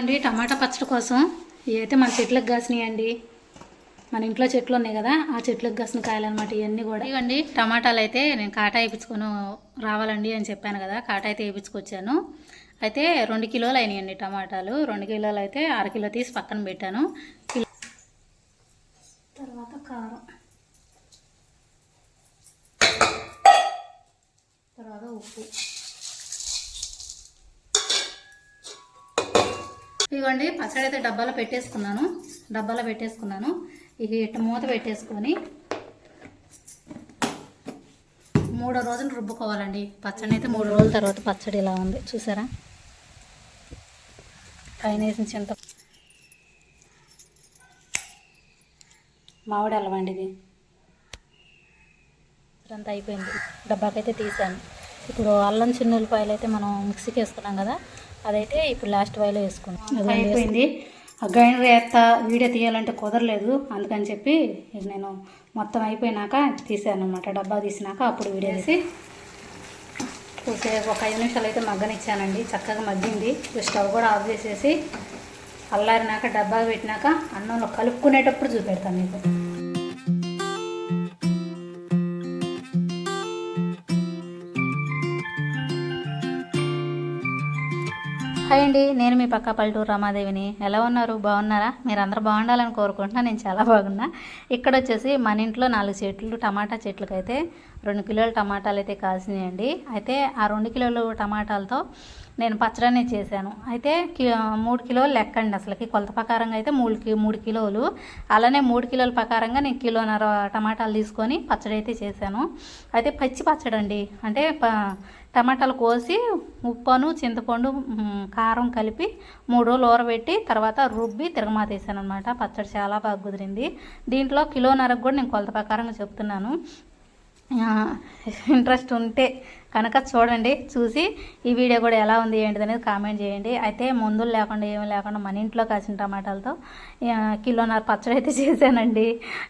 అండి టమాటా పచ్చడి కోసం ఇవైతే మన చెట్లకు కాసినాయండి. మన ఇంట్లో చెట్లు ఉన్నాయి కదా ఆ చెట్లకు కాసిన కాయలు అనమాట ఇవన్నీ కూడా. ఇవ్వండి టమాటాలు అయితే నేను కాటా వేయించుకొని రావాలండి అని చెప్పాను కదా కాటా అయితే వేయించుకొచ్చాను అయితే రెండు కిలోలు అయినాయండి టమాటాలు రెండు కిలోలు అయితే అర కిలో తీసి పక్కన పెట్టాను. తర్వాత కారం. తర్వాత ఉప్పు. ఇదిగోండి పచ్చడి అయితే డబ్బాలో పెట్టేసుకున్నాను. డబ్బాలో పెట్టేసుకున్నాను. ఇక ఇట్ట మూత పెట్టేసుకొని మూడో రోజులు రుబ్బుకోవాలండి. పచ్చడి అయితే మూడు రోజుల తర్వాత పచ్చడి ఇలా ఉంది. చూసారా? పైన వేసిన చింత మామిడి అల్లం అండి ఇది. అంతా అయిపోయింది. డబ్బాకైతే తీసాను. ఇప్పుడు అల్లం చిన్న ఉల్లిపాయలు అయితే మనం మిక్సీకి వేసుకున్నాం కదా అదైతే ఇప్పుడు లాస్ట్ వాయిలో వేసుకున్నాం. అయిపోయింది. ఆ గ్రైండర్ వేస్తా వీడియో తీయాలంటే కుదరలేదు. అందుకని చెప్పి నేను మొత్తం అయిపోయినాక తీసాను అనమాట డబ్బా తీసినాక అప్పుడు వీడియో తీసి ఒక ఐదు నిమిషాలు అయితే మగ్గనిచ్చానండి. చక్కగా మగ్గింది. స్టవ్ కూడా ఆఫ్ చేసేసి అల్లారినాక డబ్బా పెట్టినాక అన్నంలో కలుపుకునేటప్పుడు చూపెడతాను మీకు. హాయ్ అండి నేను మీ పక్క పల్లెటూరు రమాదేవిని. ఎలా ఉన్నారు? బాగున్నారా? మీరు బాగుండాలని కోరుకుంటున్నా నేను చాలా బాగున్నా. ఇక్కడ వచ్చేసి మన ఇంట్లో నాలుగు చెట్లు టమాటా చెట్లకైతే రెండు కిలోల టమాటాలు అయితే కాసినాయండి. అయితే ఆ రెండు కిలోలు టమాటాలతో నేను పచ్చడనే చేశాను. అయితే కి మూడు కిలోలు లెక్కండి అసలుకి. కొలత ప్రకారంగా అయితే మూడు మూడు కిలోలు. అలానే మూడు కిలోల ప్రకారంగా నేను కిలోన్నర టమాటాలు తీసుకొని పచ్చడి అయితే చేశాను. అయితే పచ్చి పచ్చడి అండి అంటే ప టమాటాలు కోసి ఉప్పును చింతపండు కారం కలిపి మూడు రోజులు ఊరబెట్టి తర్వాత రుబ్బి తిరగమాతేసాను అనమాట పచ్చడి చాలా బాగా కుదిరింది. దీంట్లో కిలోన్నరకు కూడా నేను కొలత ప్రకారంగా చెప్తున్నాను. ఇంట్రెస్ట్ ఉంటే కనుక చూడండి చూసి ఈ వీడియో కూడా ఎలా ఉంది ఏంటిది అనేది కామెంట్ చేయండి. అయితే మందులు లేకుండా ఏమీ లేకుండా మన ఇంట్లో కాసిన టమాటాలతో కిలోన్నర పచ్చడి అయితే చేశానండి.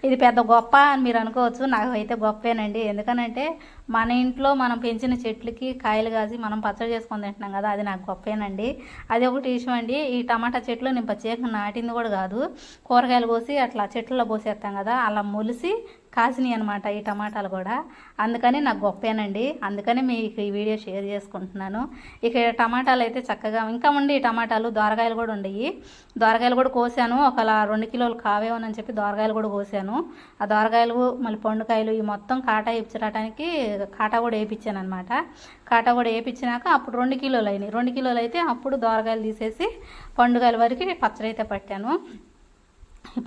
ఇది పెద్ద గొప్ప అని మీరు అనుకోవచ్చు నాకు అయితే గొప్పేనండి. ఎందుకనంటే మన ఇంట్లో మనం పెంచిన చెట్లకి కాయలు కాసి మనం పచ్చడి చేసుకొని తింటున్నాం కదా అది నాకు గొప్పేనండి. అది ఒకటి విషయం అండి ఈ టమాటా చెట్లు నేను ప్రత్యేకంగా నాటింది కూడా కాదు. కూరగాయలు కోసి అట్లా చెట్లలో పోసేస్తాం కదా అలా మొలిసి కాసినాయి అనమాట ఈ టమాటాలు కూడా. అందుకని నాకు గొప్పేనండి. అందుకని మీకు ఈ వీడియో షేర్ చేసుకుంటున్నాను. ఇక టమాటాలు అయితే చక్కగా ఇంకా ఉండి ఈ టమాటాలు దోరగాయలు కూడా ఉండయి. దోరగాయలు కూడా కోసాను. ఒక రెండు కిలోలు కావేమోనని చెప్పి దోరగాయలు కూడా కోసాను. ఆ దోరగాయలు మళ్ళీ పండుకాయలు ఈ మొత్తం కాటా ఇప్పించడానికి కాటా కూడా వేయించాను అనమాట కాటా కూడా వేయించినాక అప్పుడు రెండు కిలోలు అయినాయి. రెండు కిలోలు అయితే అప్పుడు దోరగాయలు తీసేసి పండుగల వరకు పచ్చడి అయితే పట్టాను.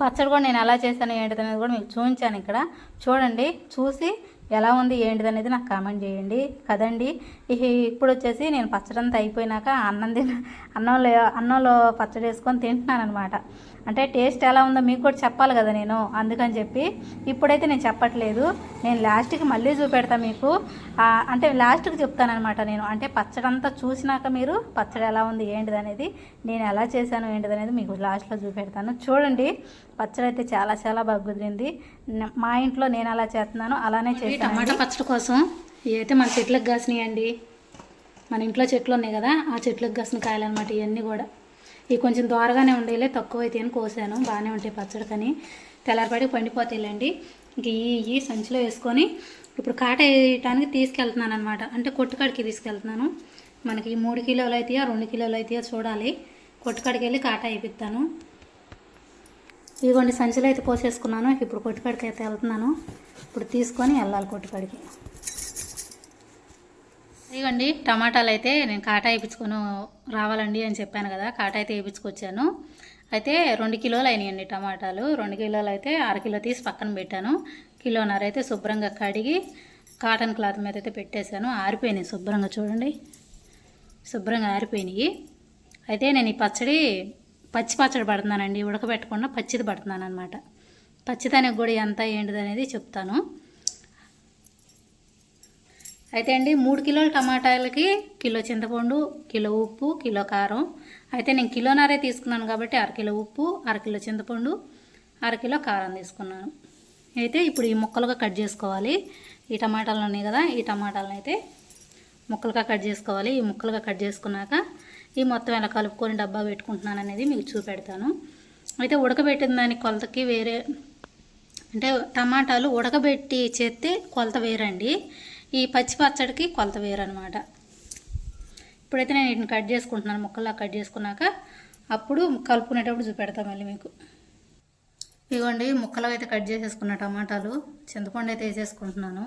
పచ్చడి కూడా నేను ఎలా చేశాను ఏంటిది అనేది కూడా మీకు చూపించాను ఇక్కడ. చూడండి చూసి ఎలా ఉంది ఏంటిది అనేది నాకు కామెంట్ చేయండి. కదండి ఇప్పుడు వచ్చేసి నేను పచ్చడి అంతా అయిపోయినాక అన్నం తిన అన్నంలో అన్నంలో పచ్చడి వేసుకొని తింటున్నాను అనమాట అంటే టేస్ట్ ఎలా ఉందో మీకు కూడా చెప్పాలి కదా నేను. అందుకని చెప్పి ఇప్పుడైతే నేను చెప్పట్లేదు. నేను లాస్ట్కి మళ్ళీ చూపెడతా మీకు. అంటే లాస్ట్కి చెప్తానమాట నేను. అంటే పచ్చడి అంతా చూసినాక మీరు పచ్చడి ఎలా ఉంది ఏంటిది అనేది నేను ఎలా చేశాను ఏంటిది అనేది మీకు లాస్ట్లో చూపెడతాను. చూడండి పచ్చడి అయితే చాలా చాలా బాగా కుదిరింది. మా ఇంట్లో నేను అలా చేస్తున్నాను అలానే చేస్తాను టమాటా పచ్చడి కోసం ఇవైతే మన చెట్లకు కాసినాయండి. మన ఇంట్లో చెట్లు ఉన్నాయి కదా ఆ చెట్లకు కాసిన కాయలు అనమాట ఇవన్నీ కూడా. ఇవి కొంచెం దోరగానే ఉండేలే తక్కువ అయితే అని కోసాను. బాగానే ఉంటాయి పచ్చడి కానీ తెల్లారిపాటికి పండిపోతాయిలేండి. ఇంక ఈ సంచిలో వేసుకొని ఇప్పుడు కాట వేయటానికి తీసుకెళ్తున్నాను అనమాట అంటే కొట్టుకాడికి తీసుకెళ్తున్నాను. మనకి ఈ మూడు కిలోలు అవుతాయా రెండు కిలోలు అవుతాయా చూడాలి. కొట్టుకాడికి వెళ్ళి కాట వేయిస్తాను ఇదిగోండి సంచిలో అయితే పోసేసుకున్నాను ఇప్పుడు కొట్టుకాడికి అయితే వెళ్తున్నాను. ఇప్పుడు తీసుకొని వెళ్ళాలి కొట్టుకాడికి ఇదిగోండి టమాటాలు అయితే నేను కాటా వేయించుకొని రావాలండి అని చెప్పాను కదా కాటా అయితే వేయించుకొచ్చాను అయితే రెండు కిలోలు అయినాయండి టమాటాలు. రెండు కిలోలు అయితే అర కిలో తీసి పక్కన పెట్టాను. కిలోన్నర అయితే శుభ్రంగా కడిగి కాటన్ క్లాత్ మీద అయితే పెట్టేశాను. ఆరిపోయినాయి శుభ్రంగా చూడండి. శుభ్రంగా ఆరిపోయినాయి. అయితే నేను ఈ పచ్చడి పచ్చి పచ్చడి పడుతున్నానండి ఉడకబెట్టకుండా పచ్చిది పడుతున్నాను అనమాట పచ్చిదానికి కూడా ఎంత ఏంటిది అనేది చెప్తాను. అయితే అండి మూడు కిలోల టమాటాలకి కిలో చింతపండు కిలో ఉప్పు కిలో కారం. అయితే నేను కిలోనారే తీసుకున్నాను కాబట్టి అరకిలో ఉప్పు అరకిలో చింతపండు అరకిలో కారం తీసుకున్నాను. అయితే ఇప్పుడు ఈ ముక్కలుగా కట్ చేసుకోవాలి. ఈ టమాటాలు ఉన్నాయి కదా ఈ టమాటాలను అయితే ముక్కలుగా కట్ చేసుకోవాలి. ఈ ముక్కలుగా కట్ చేసుకున్నాక ఈ మొత్తం ఎలా కలుపుకొని డబ్బా పెట్టుకుంటున్నాను అనేది మీకు చూపెడతాను. అయితే ఉడకబెట్టిన దాని కొలతకి వేరే అంటే టమాటాలు ఉడకబెట్టి చేస్తే కొలత వేరండి. ఈ పచ్చి పచ్చడికి కొలత వేరనమాట ఇప్పుడైతే నేను వీటిని కట్ చేసుకుంటున్నాను ముక్కల్లా కట్ చేసుకున్నాక అప్పుడు కలుపుకునేటప్పుడు చూపెడతా మళ్ళీ మీకు. ఇదిగోండి ముక్కలు అయితే కట్ చేసేసుకున్న టమాటాలు చింతపండు అయితే వేసేసుకుంటున్నాను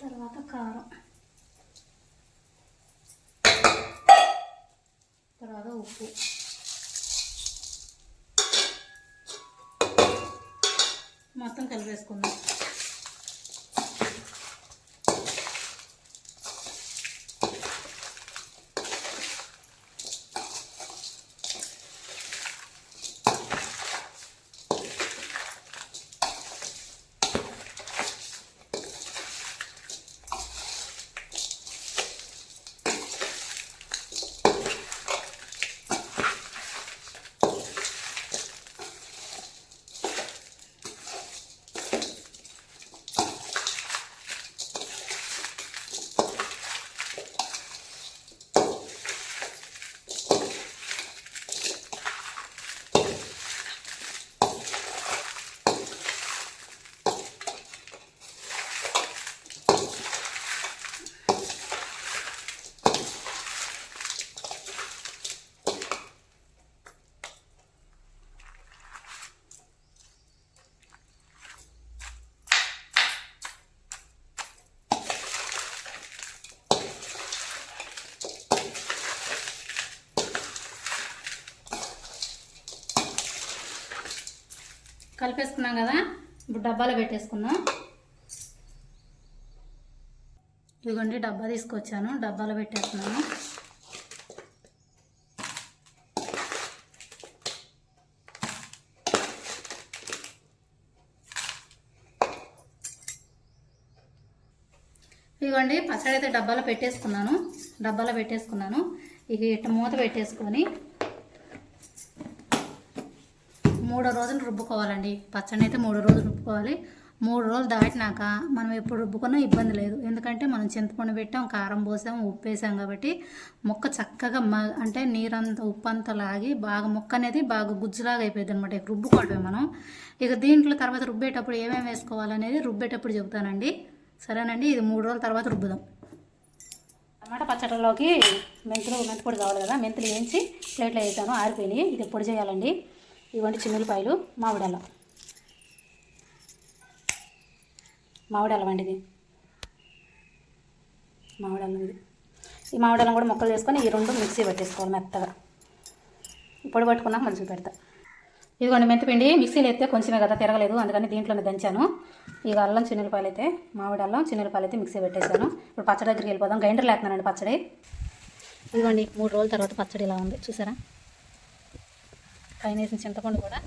తర్వాత కారం తర్వాత ఉప్పు మొత్తం కలిపేసుకుందాం. కలిపేసుకున్నాం కదా. ఇప్పుడు డబ్బాలో పెట్టేసుకుందాం. ఇదిగోండి డబ్బా తీసుకొచ్చాను. డబ్బాలో పెట్టేస్తున్నాను. ఇదిగోండి పచ్చడి అయితే డబ్బాలో పెట్టేసుకున్నాను. డబ్బాలో పెట్టేసుకున్నాను. ఇక ఇట్ట మూత పెట్టేసుకొని మూడో రోజులు రుబ్బుకోవాలండి. పచ్చడి అయితే మూడో రోజులు రుబ్బుకోవాలి. మూడు రోజులు దాటినాక మనం ఎప్పుడు రుబ్బుకున్నా ఇబ్బంది లేదు. ఎందుకంటే మనం చింతపండు పెట్టాం కారం పోసాం ఉప్పు వేసాం కాబట్టి మొక్క చక్కగా మ అంటే నీరంతా ఉప్పు అంతా లాగి బాగా మొక్క అనేది బాగా గుజ్జులాగా అయిపోయింది అనమాట ఇక రుబ్బుకోవడమే మనం. ఇక దీంట్లో తర్వాత రుబ్బేటప్పుడు ఏమేమి వేసుకోవాలనేది రుబ్బేటప్పుడు చెబుతానండి. సరేనండి ఇది మూడు రోజుల తర్వాత రుబ్బుదాం. టమాటా పచ్చడిలోకి మెంతులు మెంతిపొడి కావాలి కదా మెంతులు వేయించి ప్లేట్లో వేసాను ఆరిపోయినాయి. ఇది పొడి చేయాలండి? ఇవ్వండి చిన్నులపాయలు మామిడల్లం మామిడల్లం అండి ఇది మామిడల్లం ఇది ఈ మామిడల్లం కూడా ముక్కలు చేసుకొని ఈ రెండు మిక్సీ పట్టేసుకోవాలి మెత్తగా. పొడి పట్టుకున్నాక మళ్ళీ చూపెడతా. ఇదిగోండి మెంతిపిండి మిక్సీలో అయితే కొంచెమే కదా తిరగలేదు అందుకని దీంట్లోనే దంచాను. ఇక అల్లం చిన్నపాలు అయితే మామిడి అల్లం చిన్నపాలు అయితే మిక్సీ పెట్టేశాను. ఇప్పుడు పచ్చడి దగ్గరికి వెళ్ళిపోదాం. గ్రైండర్ లేకున్నానండి పచ్చడి. ఇదిగోండి మూడు రోజుల తర్వాత పచ్చడి ఇలా ఉంది. చూసారా? పైన వేసిన చింతపండు కూడా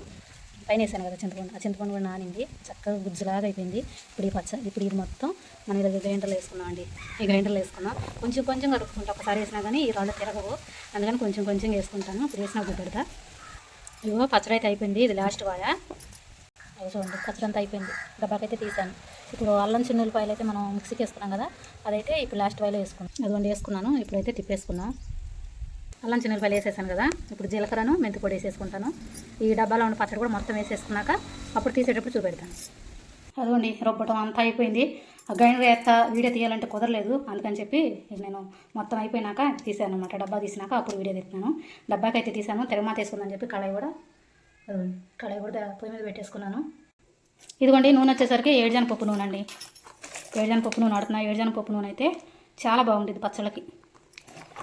పైన వేసాను కదా చింతపండు. ఆ చింతపండు కూడా నానింది. చక్కగా గుజ్జులాగా అయిపోయింది. ఇప్పుడు ఈ పచ్చ ఇప్పుడు ఇది మొత్తం మనం ఇలా గ్రైండర్లో వేసుకున్నాం అండి. ఈ గ్రైండర్లో వేసుకున్నాం. కొంచెం కొంచెం కలుపుకుంటా ఒకసారి వేసినా కానీ ఈ రాళ్ళు తిరగవు. అందుకని కొంచెం కొంచెం వేసుకుంటాను. ఇప్పుడు వేసినా పెడతా ఇదిగో పచ్చడి అయితే అయిపోయింది. ఇది లాస్ట్ వాయ. అవి చూడండి పచ్చడి అంతా అయిపోయింది. డబ్బాకైతే తీసాను. ఇప్పుడు అల్లం చిన్నులపాయలు అయితే మనం మిక్సీకి వేసుకున్నాం కదా అదైతే ఇప్పుడు లాస్ట్ వాయిలో వేసుకున్నాం. అదిగోండి వేసుకున్నాను. ఇప్పుడైతే తిప్పేసుకున్నాం. అల్లం చిన్నపాయలు వేసేసాను కదా. ఇప్పుడు జీలకర్రను మెంతి పొడి వేసేసుకుంటాను. ఈ డబ్బాలో ఉన్న పచ్చడి కూడా మొత్తం వేసేసుకున్నాక అప్పుడు తీసేటప్పుడు చూపెడతాను. అదిగోండి రుబ్బటం అంతా అయిపోయింది. ఆ గ్రైండర్ ఎత్త వీడియో తీయాలంటే కుదరలేదు. అందుకని చెప్పి నేను మొత్తం అయిపోయినాక తీసాను అనమాట డబ్బా తీసినాక అప్పుడు వీడియో తీస్తున్నాను. డబ్బాకి అయితే తీసాను. తెరమాత వేసుకుందని చెప్పి కళాయి కూడా కళాయి కూడా పొయ్యి మీద పెట్టేసుకున్నాను. ఇదిగోండి నూనె వచ్చేసరికి ఏడుజాన పప్పు నూనె అండి ఏడుజాన పప్పు నూనె ఆడుతున్నా. ఏడుజాన పప్పు నూనె అయితే చాలా బాగుంటుంది పచ్చళ్ళకి.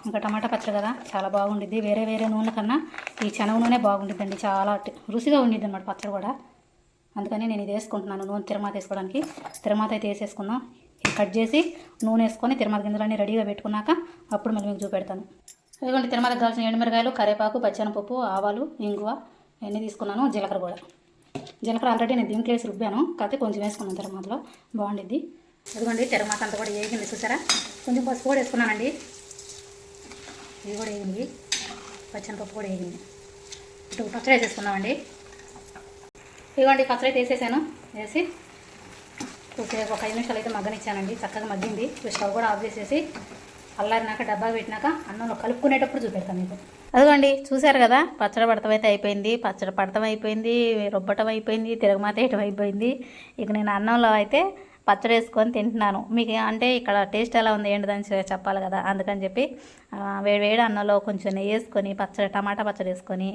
ఇంకా టమాటా పచ్చడి కదా చాలా బాగుండిద్ది. వేరే వేరే నూనె కన్నా ఈ శనగ నూనె బాగుండిద్దండి చాలా రుచిగా ఉండిద్ది అనమాట పచ్చడి కూడా. అందుకని నేను ఇది వేసుకుంటున్నాను నూనె తిరమాత వేసుకోవడానికి. తిరమాత అయితే వేసేసుకుందాం. ఇది కట్ చేసి నూనె వేసుకొని తిరుమల గింజలన్నీ రెడీగా పెట్టుకున్నాక అప్పుడు మళ్ళీ మీకు చూపెడతాను. ఇదిగోండి తిరమాతకు కావాల్సిన ఎండుమిరకాయలు కరివేపాకు పచ్చనపప్పు ఆవాలు ఇంగువ ఇవన్నీ తీసుకున్నాను జీలకర్ర కూడా. జీలకర్ర ఆల్రెడీ నేను దీంట్లో వేసి రుబ్బాను కాకపోతే కొంచెం వేసుకున్నాను తిరుమాతలో. బాగుండిద్ది. ఇదిగోండి తిరుమాత అంతా కూడా వేగింది చూసారా? కొంచెం పసుపు కూడా వేసుకున్నానండి. ఇది కూడా వేగింది. పచ్చనిపప్పు కూడా వేగింది. ఫస్ట్ పచ్చడి వేసేసుకుందామండి. ఇదిగోండి పచ్చడి అయితే వేసేసాను. వేసి ఒక ఐదు నిమిషాలు అయితే మగ్గనిచ్చానండి. చక్కగా మగ్గింది. ఇప్పుడు స్టవ్ కూడా ఆఫ్ చేసేసి అల్లారినాక డబ్బా పెట్టినాక అన్నంలో కలుపుకునేటప్పుడు చూపెడతాను మీకు. అదిగోండి చూశారు కదా? పచ్చడి పడతం అయితే అయిపోయింది. పచ్చడి పడతం అయిపోయింది. రుబ్బటం అయిపోయింది. తిరగమాత వేయటం అయిపోయింది. ఇక నేను అన్నంలో అయితే పచ్చడి వేసుకొని తింటున్నాను. మీకు అంటే ఇక్కడ టేస్ట్ ఎలా ఉంది ఏంటిదని చెప్పాలి కదా. అందుకని చెప్పి వేడి వేడి అన్నంలో కొంచెం నెయ్యి వేసుకొని పచ్చడి టమాటా పచ్చడి వేసుకొని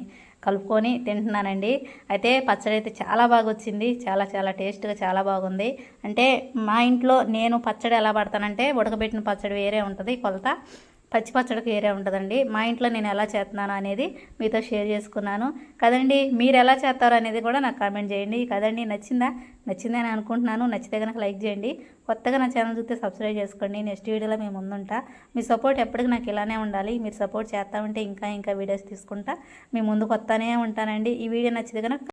కలుపుకొని తింటున్నానండి. అయితే పచ్చడి అయితే చాలా బాగా వచ్చింది. చాలా చాలా టేస్ట్గా చాలా బాగుంది. అంటే మా ఇంట్లో నేను పచ్చడి ఎలా పడతానంటే ఉడకబెట్టిన పచ్చడి వేరే ఉంటుంది కొలత. పచ్చి పచ్చడికి ఉంటుందండి. మా ఇంట్లో నేను ఎలా చేస్తున్నాను అనేది మీతో షేర్ చేసుకున్నాను. కదండి మీరు ఎలా చేస్తారో అనేది కూడా నాకు కామెంట్ చేయండి. కదండి నచ్చిందా? నచ్చిందని అనుకుంటున్నాను. నచ్చితే కనుక లైక్ చేయండి. కొత్తగా నా ఛానల్ చూస్తే సబ్స్క్రైబ్ చేసుకోండి. నెక్స్ట్ వీడియోలో మేము ముందుంటా. మీ సపోర్ట్ ఎప్పటికీ నాకు ఇలానే ఉండాలి. మీరు సపోర్ట్ చేస్తా ఉంటే ఇంకా ఇంకా వీడియోస్ తీసుకుంటా. మీ ముందుకు వస్తానే ఉంటానండి. ఈ వీడియో నచ్చితే కనుక